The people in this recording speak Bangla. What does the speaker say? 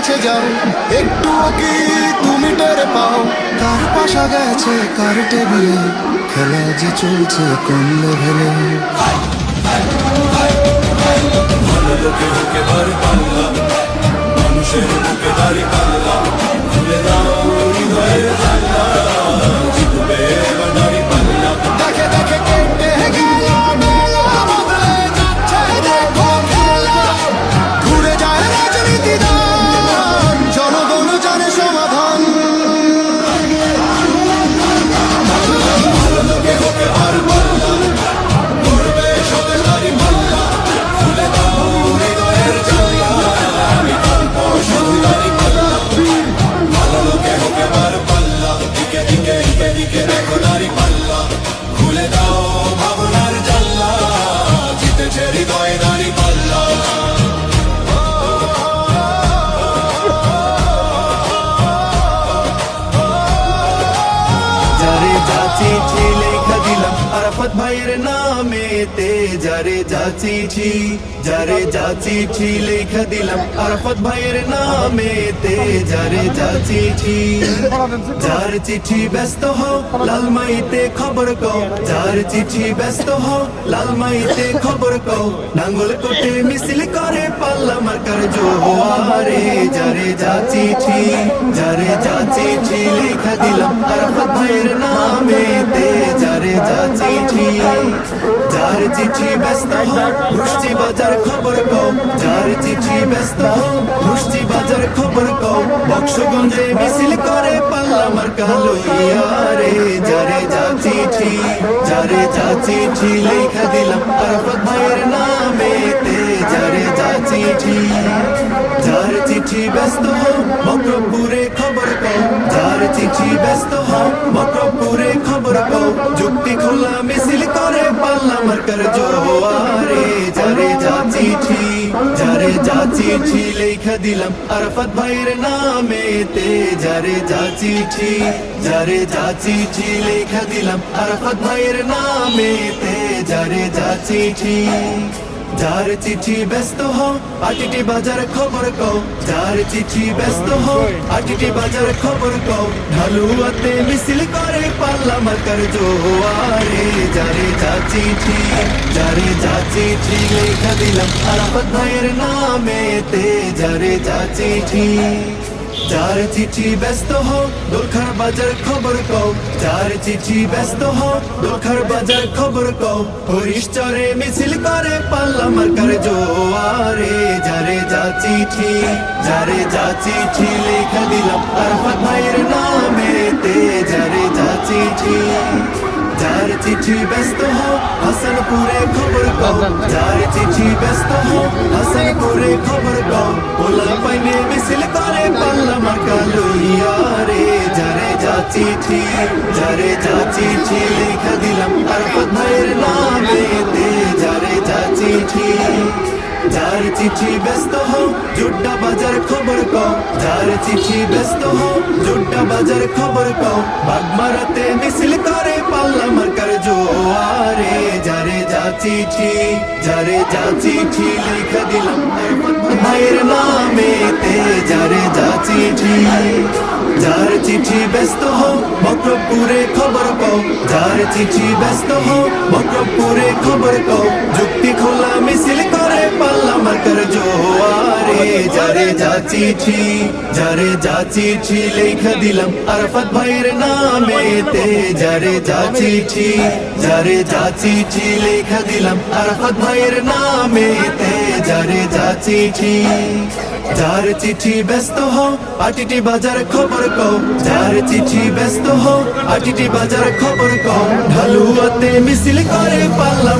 কাছে যাও একটু আগে তুমি টের পাও কার পাশা গেছে কার টেবিলে খেলা যে চলছে কোন লেভেলে দেখে যারে আরাফাত ভাইয়ের নামে তে যারে যা চিঠি, যারে যা চিঠি লেখা দিলাম। আরাফাত ভাইয়ের নামে তে যারে যা চিঠি, যার চিঠি ব্যস্ত হও লালমাইতে খবর কও। যার চিঠি ব্যস্ত হও লালমাইতে খবর কও। নাঙ্গল কোটে মিছিল করে পাল্লা মার্কার জোয়ারে। যারে যা চিঠি, যারে যা চিঠি লেখা দিলাম। আরাফাত ভাইয়ের নামে তে যারে যা চিঠি যার চিঠি ব্যস্ত মুষ্টি বাজার খবর কও যার চিঠি ব্যস্ত মুষ্টি বাজার খবর কও বক্সগঞ্জে মিছিল করে পাল্লা মার্কা লইয়ারে যারে যা চিঠি, যারে যা চিঠি লেখা দিলাম, আরাফাত ভাইয়ের নামে তে যারে যা চিঠি। যার চিঠি ব্যস্ত হও মকরপুরে খবর কও যার চিঠি ব্যস্ত খবর কও যুক্তি খোলা মিছিল করে পাল্লা মার্কার জোয়ারে। যারে যা চিঠি, যারে যা চিঠি লেখা দিলাম, আরফত ভাইয়ের নামে তে যারে যা চিঠি, যারে যা চিঠি লেখা দিলাম, আরফত ভাইয়ের নামে তে যারে যা চিঠি। যার চিঠি ব্যস্ত হও আটিটি বাজার খবর কও। যার চিঠি ব্যস্ত হও আটিটি বাজার খবর কও। ঢালুয়াতে মিছিল করে পাল্লা মার্কার জোয়ারে। যারে যা চিঠি, যারে যা চিঠি লেখা দিলাম আরাফাত ভাইয়ের নামে তে যারে যা চিঠি, যার চিঠি ব্যস্ত হও দোলখার বাজার খবর কও। যার চিঠি ব্যস্ত হও দোলখার বাজার খবর কও। হরিশ্চরে মিছিল করে, পাল্লা মার্কার জোয়ারে। যারে যা চিঠি, যারে যা চিঠি লেখা দিলাম আরফাত ভাইয়ের নামে তে যারে যা চিঠি, যার চিঠি ব্যস্ত হও, হাসানপুরে খবর কও। যার চিঠি ব্যস্ত হও, হাসানপুরে খবর কও। ওলা পাইনে মিছিল করে, পাল্লা মার্কা লইয়া রে চিঠি, যারে যা চিঠি লেখা দিলাম আরফত ভাইয়ের নামে তে যারে যা চিঠি। যার চিঠি ব্যস্ত হও, জুড্ডা বাজার খবর কও যার চিঠি ব্যস্ত হও, জুড্ডা বাজার খবর কও বাগমারাতে মিছিল করে পাল্লা মার্কার জোয়ারে। যারে যা চিঠি, যারে যা চিঠি লেখা দিলাম ভাইয়ের নামে তে যারে যা চিঠি। যার চিঠি ব্যস্ত হও মকরপুরে খবর কও যার চিঠি ব্যস্ত হও মকরপুরে খবর কও যুক্তি খোলা মিছিল করে পাল্লা মার্কার জোয়ারে। যারে যা চিঠি, যারে যা চিঠি লেখা দিলাম ভাইয়ের নামে তে যারে যা চিঠি, যারে যা চিঠি লেখা দিলাম ভাইয়ের যারে যা চিঠি, যার চিঠি ব্যস্ত হও বাজার খবর কও। যার চিঠি ব্যস্ত হও আটিটি বাজার খবর কও। ঢালুয়াতে মিছিল করে পাল্লা